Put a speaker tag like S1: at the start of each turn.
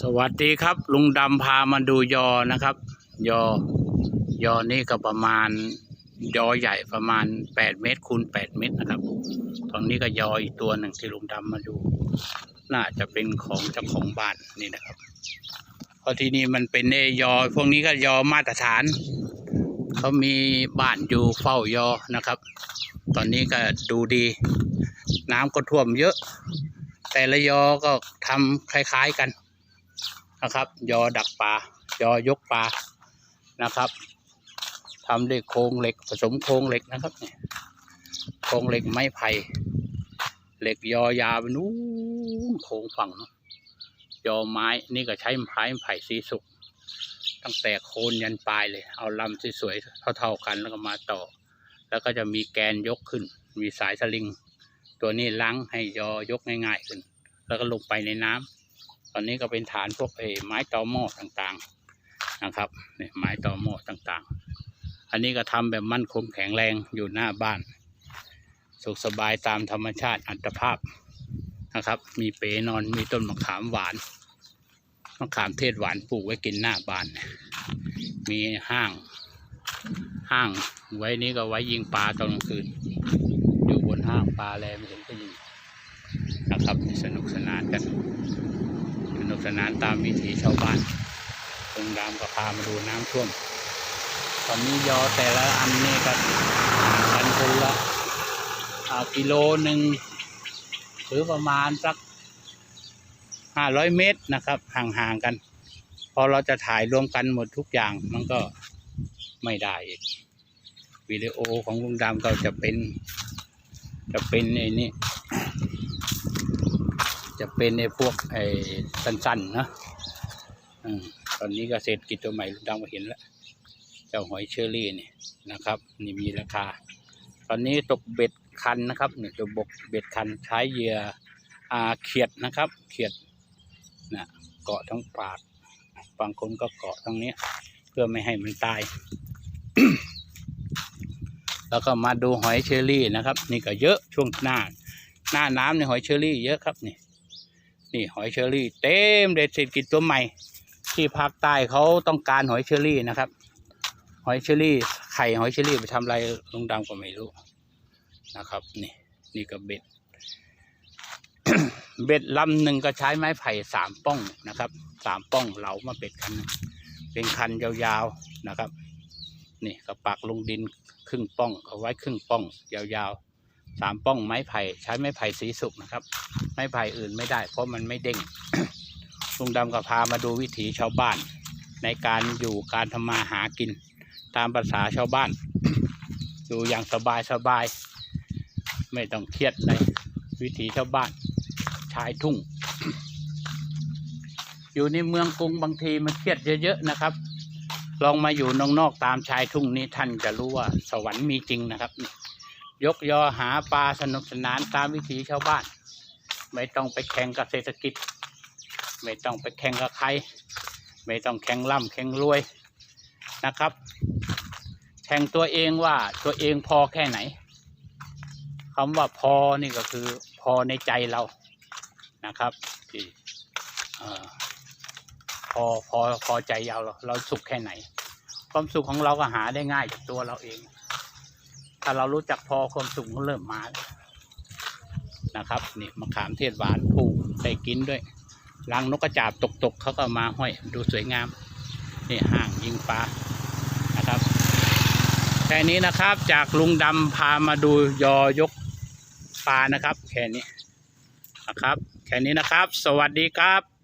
S1: สวัสดีครับ ลุงดำพามาดูยอนะครับ ยอ ยอนี่ก็ประมาณ ยอใหญ่ประมาณแปดเมตรคูณแปดเมตรนะครับ ตอนนี้ก็ยออีกตัวหนึ่งที่ลุงดำมาดู น่าจะเป็นของเจ้าของบ้านนี่นะครับ เพราะที่นี่มันเป็นเอยอ พวกนี้ก็ยอมาตรฐาน เขามีบ้านอยู่เฝ้ายอนะครับ ตอนนี้ก็ดูดี น้ำก็ท่วมเยอะ แต่ละยอก็ทำคล้าย ๆกัน นะครับ ยอดักปลายอยกปลานะครับทำด้วยโครงเหล็กผสมโครงเหล็กนะครับเนี่ยโครงเหล็กไม้ไผ่เหล็กยอยาวนู้นโค้งฝั่งเนาะยอไม้นี่ก็ใช้ไม้ไผ่สีสุกตั้งแต่โคนยันปลายเลย เอาลำสวยๆเท่าๆกันแล้วก็มาต่อ แล้วก็จะมีแกนยกขึ้น มีสายสลิง ตัวนี้ล้างให้ยอยกง่ายๆขึ้น แล้วก็ลงไปในน้ำ อนนี้ก็เป็นฐานพวกเออไม้ตอหม้อต่างๆนะครับเนี่ยไม้ตอหม้อต่างๆ อันนี้ก็ทำแบบมั่นคงแข็งแรงอยู่หน้าบ้าน สุขสบายตามธรรมชาติอัตภาพนะครับ มีเปนอนมีต้นมะขามหวานมะขามเทศหวานปลูกไว้กินหน้าบ้าน มีห้างห้างไว้นี้ก็ไว้ยิงปลาตอนกลางคืน อยู่บนห้างปลาแลไม่เห็นก็ยิง นะครับสนุกสนานกัน สนุกสนานตามวิถีชาวบ้านตรงดามก็พามาดูน้ำท่วม ตอนนี้ยอแต่ละอันนี่ก็ห่างกันคนละอ่ากิโลหนึ่งหรือประมาณสักห้าร้อยเมตรนะครับห่างๆกัน พอเราจะถ่ายรวมกันหมดทุกอย่างมันก็ไม่ได้อีกวิดีโอของลุงดำก็จะเป็น จะเป็นไอ้นี่ จะเป็นไอ้พวกไอ้สั้นๆนะอตอนนี้ก็เศรษฐกิจตัวใหม่ลุงดำก็เห็นแล้ว เจ้าหอยเชอรี่นี่นะครับ นี่มีราคา ตอนนี้ตกเบ็ดคันนะครับเนี่ยตัวบกเบ็ดคันใช้เหยื่ออาเขียดนะครับ เขียดนะเกาะทั้งปากบางคนก็เกาะทั้งเนี้ยเพื่อไม่ให้มันตาย แล้วก็มาดูหอยเชอรี่นะครับ นี่ก็เยอะช่วงหน้า หน้าน้ำในหอยเชอรี่เยอะครับนี่ นี่หอยเชอรี่ เต็มเลยเศรษฐกิจตัวใหม่ ที่ภาคใต้เขาต้องการหอยเชอรี่นะครับ หอยเชอรี่ไข่หอยเชอรี่ไปทำอะไรลุงดำก็ไม่รู้นะครับ นี่นี่ก็เบ็ด เบ็ดลำหนึ่งก็ใช้ไม้ไผ่สามป้องนะครับสามป้องเหลามาเบ็ดคันเป็นคันยาวๆนะครับ นี่ก็ปักลงดินครึ่งป้องเอาไว้ครึ่งป้อง ยาวๆสามป้องไม้ไผ่ใช้ไม้ไผ่สีสุกนะครับ ไม้ไผ่อื่นไม่ได้ เพราะมันไม่เด้งลุงดำก็พามาดูวิถีชาวบ้าน ในการอยู่การทำมาหากิน ตามภาษาชาวบ้าน อยู่อย่างสบายสบาย ไม่ต้องเครียดในวิถีชาวบ้าน ชายทุ่ง อยู่ในเมืองกรุงบางทีมันเครียดเยอะๆนะครับ ลองมาอยู่นอกๆตามชายทุ่งนี้ท่านจะรู้ว่าสวรรค์มีจริงนะครับ ยกยอหาปลาสนุกสนานตามวิถีชาวบ้าน ไม่ต้องไปแข่งกับเศรษฐกิจ ไม่ต้องไปแข่งกับใคร ไม่ต้องแข่งร่ำแข่งรวยนะครับ แข่งตัวเองว่าตัวเองพอแค่ไหนคำว่าพอนี่ก็คือพอในใจเรานะครับที่พอพอพอใจเราเราสุขแค่ไหน ความสุขของเราก็หาได้ง่ายจากตัวเราเอง ถ้าเรารู้จักพอความสุขก็เริ่มมาแล้ว นะครับนี่มะขามเทศหวานผูกได้กินด้วยรังนกกระจาบตกๆเขาก็มาห้อยดูสวยงามนี่ห่างยิงปลานะครับแค่นี้นะครับจากลุงดำพามาดูยอยกปลานะครับ แค่นี้นะครับ แค่นี้นะครับ สวัสดีครับ